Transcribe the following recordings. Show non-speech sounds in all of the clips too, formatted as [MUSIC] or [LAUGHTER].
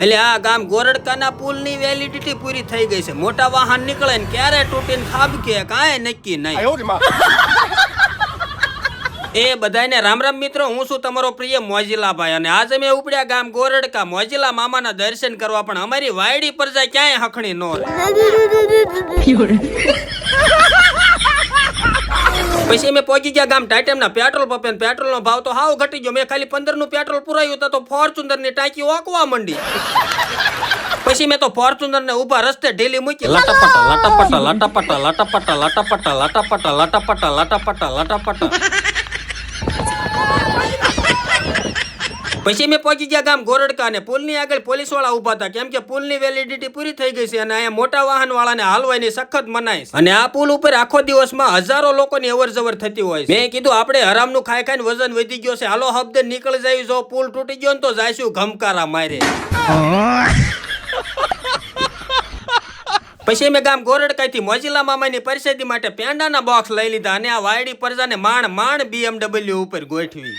એટલે આ ગામ ગોરડકાના પુલની વેલિડિટી પૂરી થઈ ગઈ છે. મોટા વાહન નીકળે ને ક્યારે તૂટીને ખાબકે કાંઈ નક્કી નહીં. એ બધાને રામ રામ મિત્રો હું છું તમારો પ્રિય મોજીલા ભાઈ અને આજે મેં ઉપડ્યા ગામ ગોરડકા મોજીલા મામાના દર્શન કરવા પણ અમારી વાયડી પર જાય ક્યાંય હખણી ન રહે [LAUGHS] પછી મેં પહોંચી ગયા ગામ ટાઈટમના પેટ્રોલ પંપે પેટ્રોલનો ભાવ તો હાવ ઘટી ગયો. મેં ખાલી પંદરનું પેટ્રોલ પુરાયું તો ફોર્ચ્યુનરની ટાંકી ઓકવા માંડી. પછી મેં તો ફોર્ચ્યુનર ને ઊભા રસ્તે ઢીલી મૂકી. લટાપટા લટાપટા લટાપટા લટાપટા લટાપટા લટાપટા લટાપટા લટાપટા લટાપટા. પછી મેં પહોંચી ગયા ગામ ગોરડકા અને પુલની આગળ પોલીસવાળા ઊભા હતા. કેમ કે પુલની વેલિડિટી પૂરી થઈ ગઈ છે અને અહીંયા મોટા વાહન વાળાને હાલવાની સખત મનાય અને આ પુલ ઉપર આખો દિવસમાં હજારો લોકોની અવર જવર થતી હોય છે. મેં કીધું, આપણે હરામનું ખાઈ ખાઈને વજન વધી ગયો છે. હાલો હબ્દે નીકળી જાય જો પુલ તૂટી ગયો ને તો જાયશું ઘમકારા મારે. પછી મેં ગામ ગોરડકાથી મોજીલા મામાની પરિસ્થિતિ માટે પેંડાના બોક્સ લઈ લીધા અને આ વાયડી પરજાને માણ માણ બીએમડબલ્યુ ઉપર ગોઠવી.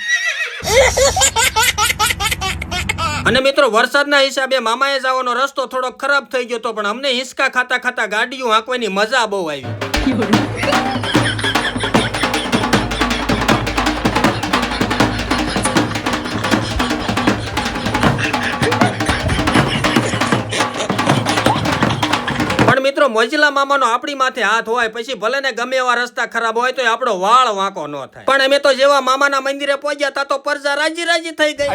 અને મિત્રો, વરસાદના હિસાબે મામાએ જવાનો રસ્તો થોડો ખરાબ થઈ ગયો હતો પણ અમને હિંચકા ખાતા ખાતા ગાડીઓ હાંકવાની મજા બહુ આવી. પણ મિત્રો, મોજીલા મામાનો આપણી માથે હાથ હોય, પછી ભલે ને ગમે એવા રસ્તા ખરાબ હોય તો આપણો વાળ વાંકો ન થાય. પણ અમે તો જેવા મામાના મંદિરે પહોંચ્યા તા તો પરજા રાજી રાજી થઈ ગઈ.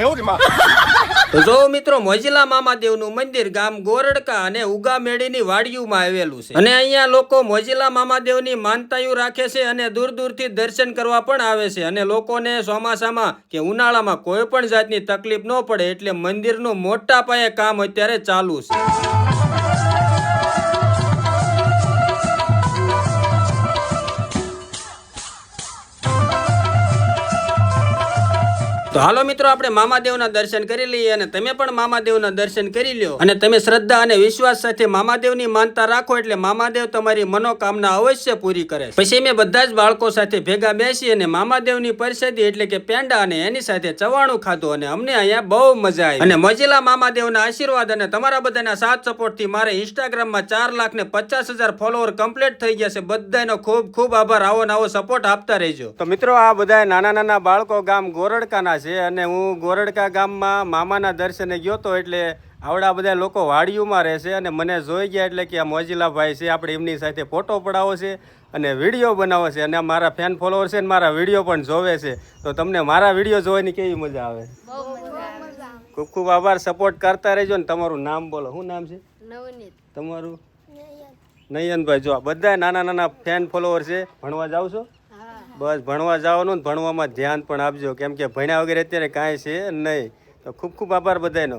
તો જો મિત્રો મોજીલા મામાદેવનું મંદિર ગામ ગોરડકા અને ઉગા મેળીની વાડીયુમાં આવેલું છે. અને અહીંયા લોકો મોજીલા મામાદેવની માનતાયું રાખે છે અને દૂર દૂરથી દર્શન કરવા પણ આવે છે. અને લોકોને ચોમાસામાં કે ઉનાળામાં કોઈ પણ જાતની તકલીફ ન પડે એટલે મંદિરનું મોટા પાયે કામ અત્યારે ચાલુ છે. તો હાલો મિત્રો, આપણે મામાદેવના દર્શન કરી લઈએ અને તમે પણ મામાદેવના દર્શન કરી લ્યો. અને તમે શ્રદ્ધા અને વિશ્વાસ સાથે મામાદેવની માનતા રાખો એટલે મામાદેવ તમારી મનોકામના અવશ્ય પૂરી કરે પછી મેં બધા જ બાળકો સાથે ભેગા બેસી અને મામાદેવની પરિષદી એટલે કે પેંડા અને એની સાથે ચવાણું ખાધું અને અમને અહીંયા બહુ મજા આવી. અને મજીલા મામાદેવના આશીર્વાદ અને તમારા બધાના સાથ સપોર્ટથી મારે ઇન્સ્ટાગ્રામમાં ચાર લાખ ને પચાસ હજાર ફોલોવર કમ્પ્લીટ થઈ ગયા છે. બધાનો ખૂબ ખૂબ આભાર. આવો ને સપોર્ટ આપતા રહેજો. તો મિત્રો, આ બધા નાના નાના બાળકો ગામ ગોરડકાના છે. અને હું ગોરડકા ગામમાં મામાના દર્શને ગયો હતો એટલે આવડા બધા લોકો વાડીઓમાં રહેશે અને મને જોઈ ગયા એટલે કે આ મોજીલા ભાઈ છે આપણે એમની સાથે ફોટો પડાવો છે અને વીડિયો બનાવો છે અને આ મારા ફેન ફોલોવર છે ને મારા વીડિયો પણ જોવે છે. તો તમને મારા વીડિયો જોવાની કેવી મજા આવે? ખૂબ ખૂબ આભાર સપોર્ટ કરતા રહેજો ને તમારું નામ બોલો. શું નામ છે? તમારું? નયનભાઈ જો બધા નાના નાના ફેન ફોલોવર છે ભણવા જાવ છો? બસ ભણવા જવાનું ભણવામાં ધ્યાન પણ આપજો. કેમ કે ભણ્યા વગર અત્યારે કાંઈ છે નહીં. તો ખૂબ ખૂબ આભાર બધાનો